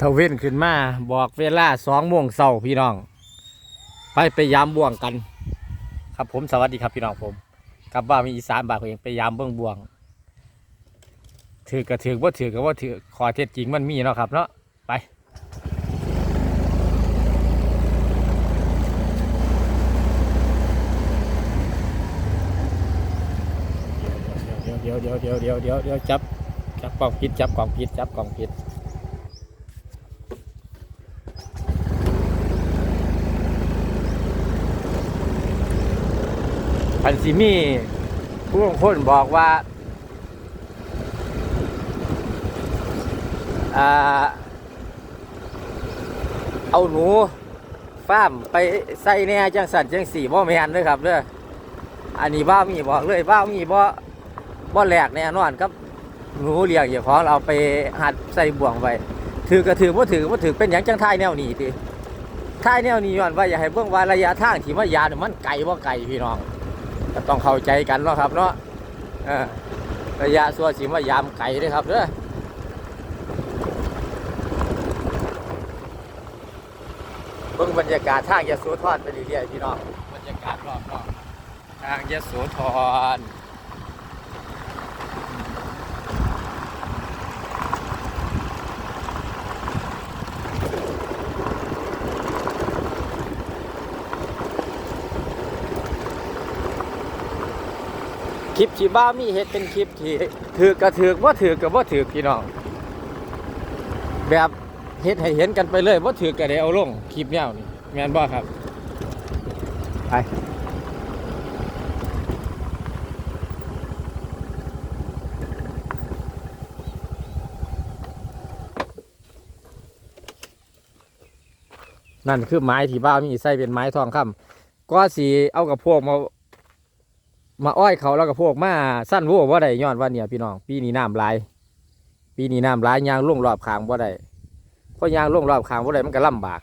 ทเว้นขึ้นมาบอกเวลาสองโมงเช้าพี่น้อง ไปไปยามบ่วงกัน ครับผมสวัสดีครับพี่น้องผมกลับบ้านมีอีสานบานเองไปยามเบื้องบ่วง ถือกระถือว่าถือกับว่าถือขอเท็จจริงมันมีเนาะครับเนาะไปเดี๋ยวเดี๋ยวเดี๋ยวเดี๋ยวเดี๋ยวเดี๋ยวจับจับกล่องพิษจับกล่องพิษจับกล่องพิษ พันซิมีผู้บางคนบอกว่าเอาหนูฟ้ามไปใส่แน่จังสันจังสี่บ่แมนเลยครับเด้ออันนี้บ้ามีบอกเลยบ้ามีบ่บ่แหลกแน่นอนครับหนูเลี้ยงอย่าของเราไปหัดใส่บ่วงไว้ถือกระถือว่าถือว่าถือเป็นอย่างจังท้ายแนวนี้ติท้ายแนวนี้ย้อนว่าอย่าให้เบิ่งว่าระยะทางที่มายาเนี่ยมันไกลบ่าไกลพี่น้อง ก็ต้องเข้าใจกันเนาะครับเนาะระยะสัวสิมายามไก่ด้วยครับเด้อเบิ่งบรรยากาศทางยะโสธรไปเรื่อยๆพี่น้องบรรยากาศรอบๆทางยะโสธร คลิปที่บ้ามีเฮ็ดเป็นคลิปที่ถือกระถือกว่าถือกับว่าถือพี่น้อง แบบเฮ็ดให้เห็นกันไปเลยว่าถือกันได้เอาลงคลิปแนวนี่แมนบ่ครับไปนั่นคือไม้ที่บ้ามีใส่เป็นไม้ทองคำก็สีเอากับพวกมา มาอ้อยเขาแล้วก็พวกมาสั้นวัวว่าได้ย้อนว่าเนี่ยพี่น้อง ปีนี้น้ำลาย ปีนี้น้ำลายยางล่วงรอบขางว่าได้เพราะยางล่วงรอบขางว่าได้มันก็ลำบาก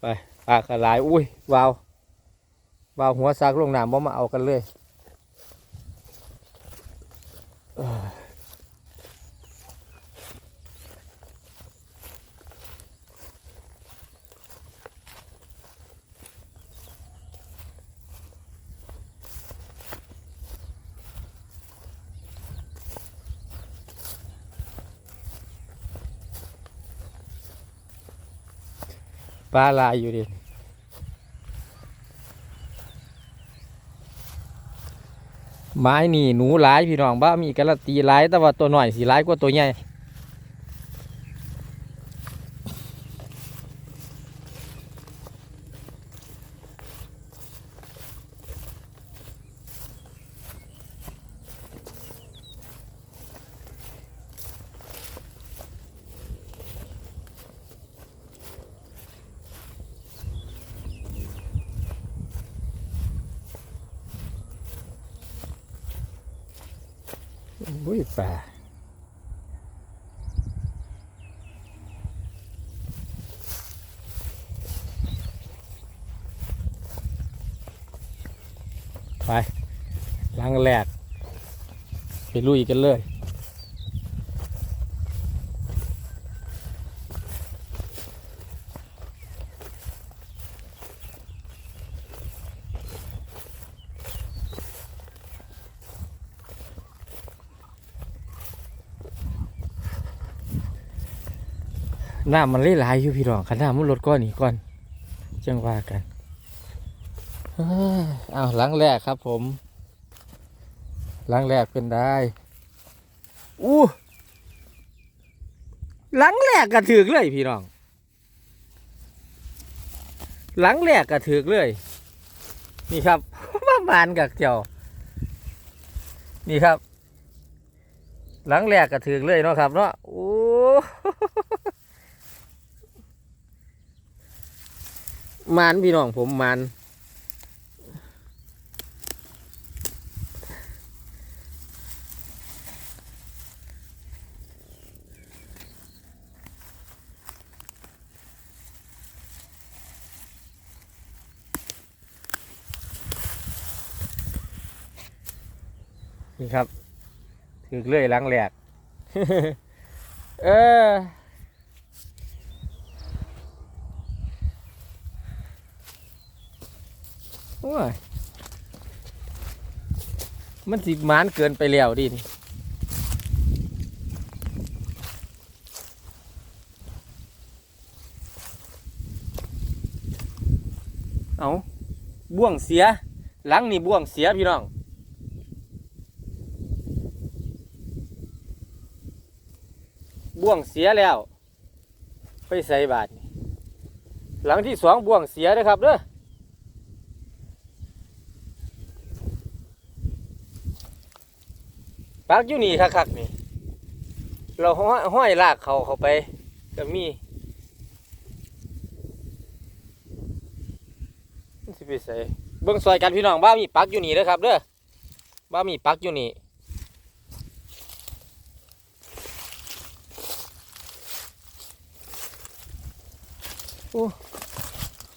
ไปปากหลายอุ้ยวาววาวหัวซักลงน้ำบ่มาเอากันเลย ปลาลายอยู่ดิไม้นี่หนูหลายพี่น้องบ้ามีกระตีหลายแต่ว่าตัวหน่อยสีหลายกว่าตัวใหญ่ อุ้ยปลาไปล้างแหลกไปลุยกันเลย น้ำมันไหลายอยู่พี่น้องขันน้ำมันลดก้อนนี้ก่อนจังว่ากันเอ้าวหลังแรกครับผม หลังแรกเป็นได้อู้หลังแรกกระถือเลยพี่น้อง หลังแรกกระถือเลย นี่ครับประมาณกับเจ้านี่ครับ หลังแรกกระถือเลยเนาะครับเนาะโอ้ มานพี่น้องผมมานนี่ครับถือเลื่อยหลังแหลกเออ อ้ยมันสิมานเกินไปแล้วดินี่เอาบ่วงเสีย หลังนี่บ่วงเสียพี่น้องบ่วงเสียแล้ว ไปใส่บาทหลังที่สองบ่วงเสียนะครับเด้อ ปักอยู่นี่คักๆนี่ เราห้อยห้อยลากเขาเข้าไปก็มีนสิไปใส่เบิ่งซอยกันพี่น้องบ้ามีปักอยู่นี่เด้อครับเด้อบ้ามีปักอยู่นี่โอ้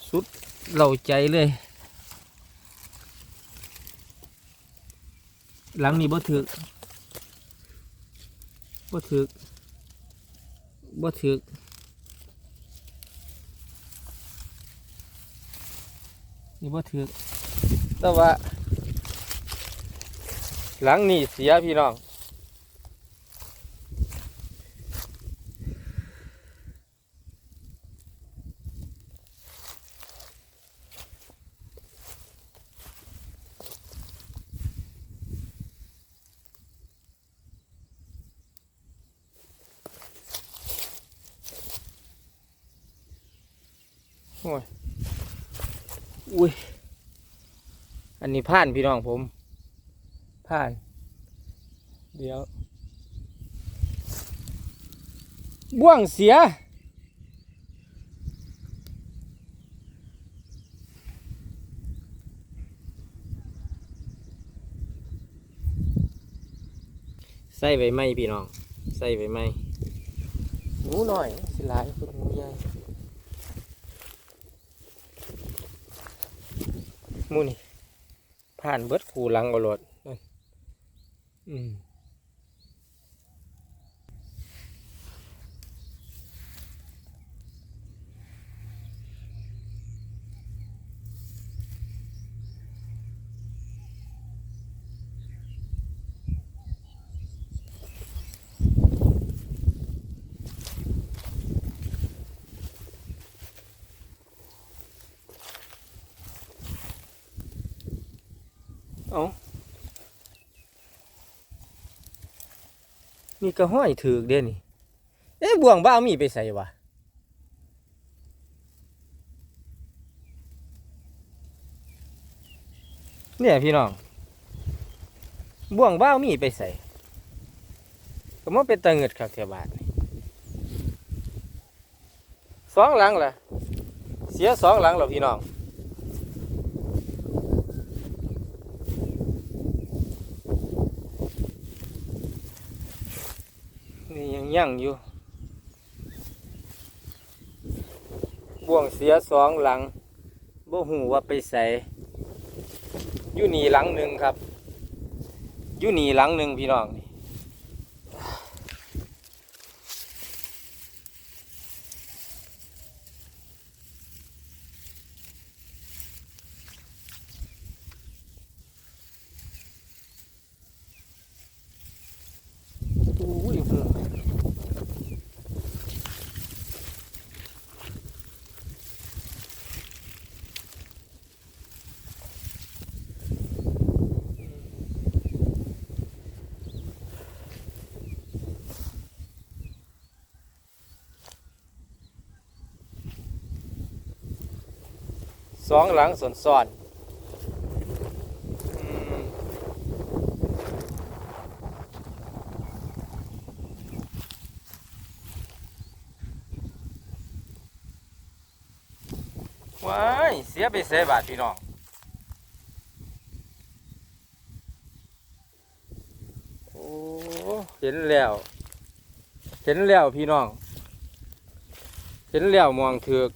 สุดเหล่าใจเลยหลังนี้บ่ถึก บ่ถึกบ่ถึกนี่บ่ถึกแต่ว่า หลังนี่เสียพี่น้อง โอ้ยอุ้ย อันนี้ผ่านพี่น้องผมผ่าน เดี๋ยว บ่วงเสีย ใส่ไว้ไหมพี่น้อง ใส่ไว้ไหมหนูหน่อย สิหลายคนหนูใหญ่ มูนี่ผ่านเบิดคูหลังอารถอืม นี่ก็ห้อยถือเด้นี่เอ๊ะบ่วงบ้ามีไปใส่วะเนี่ยพี่น้องบ่วงบ้ามีไปใส่ก็มันเป็นตะเงิดครับเทียบาทสองหลังล่ะ เสียสองหลังแล้วพี่น้อง ยังยั่งอยู่ บ่วงเสียสองหลัง บ่หูว่าไปใส่อยู่นี่หลังหนึ่งครับอยู่นี่หลังหนึ่งพี่น้องนี่อุ้ยหู สองหลังสอนสอนว้ายเสียไปเสียบาทพี่น้องโอ้เห็นแล้ว เห็นแล้วพี่น้อง เห็นแล้วมองเถือก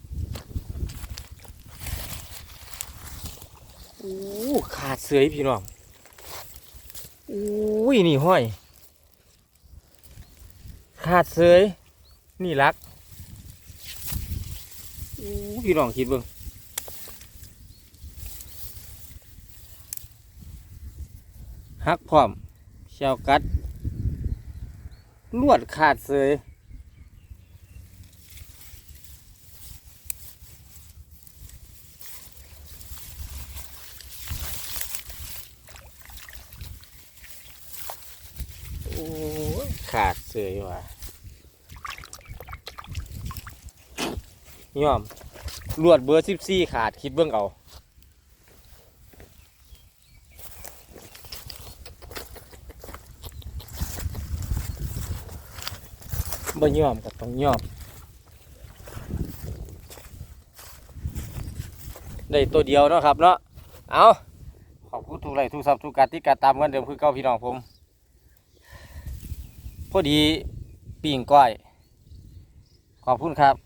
อู้ ขาดเสยพี่น้องอู้ยนี่ห้อย ขาดเสยนี่ลักอู้พี่น้องคิดเบิ่งหักพร้อมเชียวกัดลวดขาดเสย โอ้ขาดเสยว่ะย่อมลวดเบอร์สิบสี่ขาดคิดเบื้องเอาบ่ยอมก็ต้องยอม ได้ตัวเดียวเนาะครับเนาะ เอาขอบคุณทุกไลค์ทุกซับทุกการที่การตามกันเดิมคือเก้าพี่น้องผม พอดีปีงก้อย ขอบคุณครับ